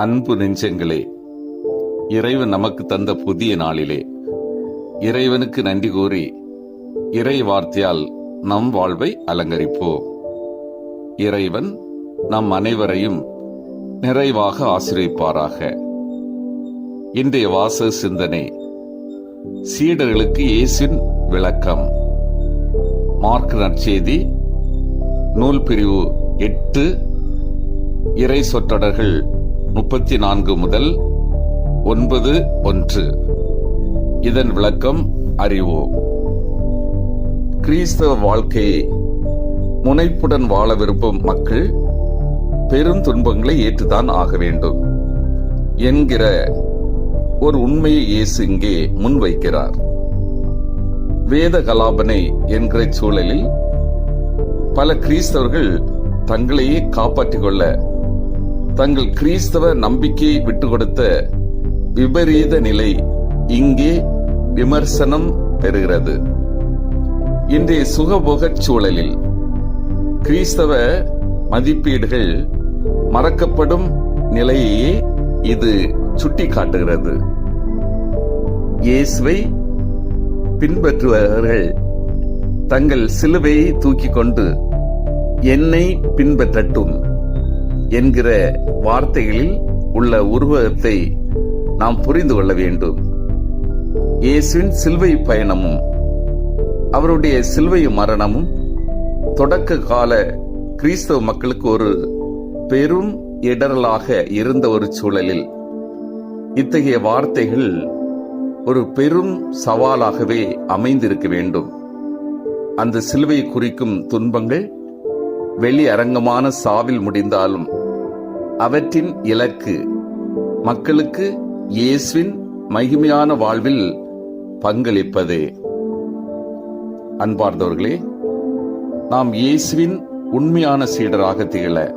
அன்பு நெஞ்சங்களே இறைவன் நமக்கு தந்த புதிய நாளிலே இறைவனுக்கு நன்றி கூறி இறை வார்த்தையால் நம் வாழ்வை அலங்கரிப்போம். இறைவன் நம் அனைவரையும் நிறைவாக ஆசிரியப்பாராக இன்றைய வாச சிந்தனை சீடர்களுக்கு இயேசின் விளக்கம். மார்க் நற்செய்தி நூல் பிரிவு எட்டு இறை சொற்றொடர்கள் முப்பத்தி நான்கு முதல் ஒன்பது ஒன்று. இதன் விளக்கம் அறிவோம். கிறிஸ்தவ வாழ்க்கையை முனைப்புடன் வாழ விரும்பும் மக்கள் பெரும் துன்பங்களை ஏற்றுதான் ஆக வேண்டும் என்கிற ஒரு உண்மையை இயேசு இங்கே முன்வைக்கிறார் வேத கலாபனை என்கிற சூழலில் பல கிறிஸ்தவர்கள் தங்களையே காப்பாற்றிக் கொள்ள தங்கள் கிறிஸ்தவ நம்பிக்கையை விட்டு கொடுத்த விபரீத நிலை இங்கே விமர்சனம் பெறுகிறது. இன்றைய சுகபோகச் சூழலில் கிறிஸ்தவ மதிப்பீடுகள் மறக்கப்படும் நிலையையே இது சுட்டி காட்டுகிறது இயேசுவை பின்பற்றுபவர்கள் தங்கள் சிலுவையை தூக்கிக் கொண்டு என்னை பின்பற்றட்டும். என்கிற வார்த்தைகளில் உள்ள உருவகத்தை நாம் புரிந்து கொள்ள வேண்டும். இயேசுவின் சிலுவை பயணமும் அவருடைய சிலுவை மரணமும் தொடக்க கால கிறிஸ்தவ மக்களுக்கு ஒரு பெரும் இடரலாக இருந்த ஒரு சூழலில் இத்தகைய வார்த்தைகள் ஒரு பெரும் சவாலாகவே அமைந்திருக்க வேண்டும். அந்த சிலுவை குறிக்கும் துன்பங்கள் வெளி அரங்கமான சாவில் முடிந்தாலும் அவற்றின் இலக்கு. மக்களுக்கு இயேசுவின் மகிமையான வாழ்வில் பங்களிப்பதே. அன்பார்ந்தவர்களே நாம் இயேசுவின் உண்மையான சீடராக திகழ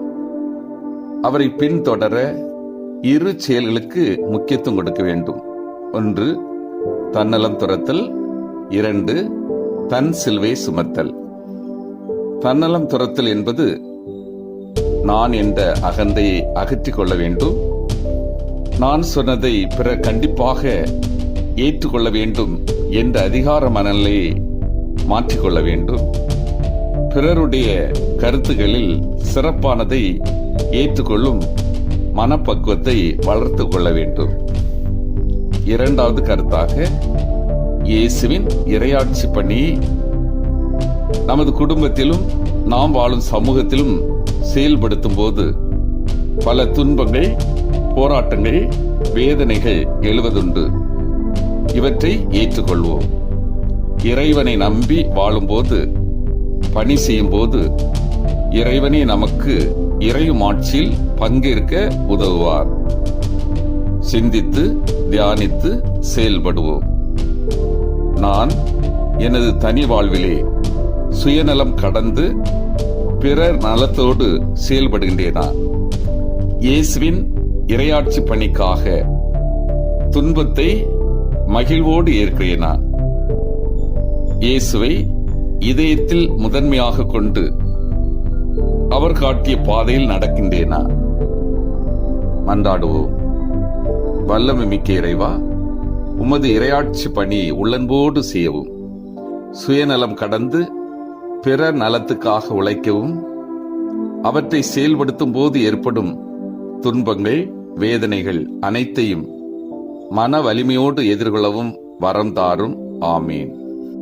அவரை பின்தொடர இரு செயல்களுக்கு முக்கியத்துவம் கொடுக்க வேண்டும். ஒன்று தன்னலம் துரத்தல். இரண்டு தன் சிலுவை சுமத்தல். தன்னலம் துரத்தல் என்பது நான் என்ற அகந்தையை அகற்றிக் கொள்ள வேண்டும். நான் சொன்னதை பிறர் கண்டிப்பாக ஏற்றுக்கொள்ள வேண்டும் என்ற அதிகார மனநிலையை மாற்றிக்கொள்ள வேண்டும். பிறருடைய கருத்துகளில் சிறப்பானதை ஏற்றுக்கொள்ளும் மனப்பக்குவத்தை வளர்த்து கொள்ள வேண்டும். இரண்டாவது கருத்தாக இயேசுவின் இரையாட்சி பணி நமது குடும்பத்திலும் நாம் வாழும் சமூகத்திலும் செயல்படுத்தும் போது பல துன்பங்கள் போராட்டங்கள் வேதனைகள் எழுவதுண்டு. இவற்றை ஏற்றுக்கொள்வோம். இறைவனை நம்பி வாழும்போது பணி செய்யும் போது இறைவனே நமக்கு இறையும் ஆட்சியில் பங்கேற்க உதவுவார். சிந்தித்து தியானித்து செயல்படுவோம். நான் எனது தனி வாழ்விலே சுயநலம் கடந்து பிறர் நலத்தோடு செயல்படுகின்றேனா இயேசுவின் இரையாட்சி பணிக்காக துன்பத்தை மகிழ்வோடு ஏற்கிறேனா? இயேசுவை இதயத்தில் முதன்மையாக கொண்டு அவர் காட்டிய பாதையில் நடக்கின்றேனா? மன்றாடுவோம் வல்லமை மிக்க இறைவா உமது இரையாட்சி பணி உள்ளன்போடு செய்யவும் சுயநலம் கடந்து பிறர் நலத்துக்காக உழைக்கவும் அவற்றை செயல்படுத்தும் போது ஏற்படும் துன்பங்கள் வேதனைகள் அனைத்தையும் மன வலிமையோடு எதிர்கொள்ளவும் வரம் தாரும். ஆமீன்.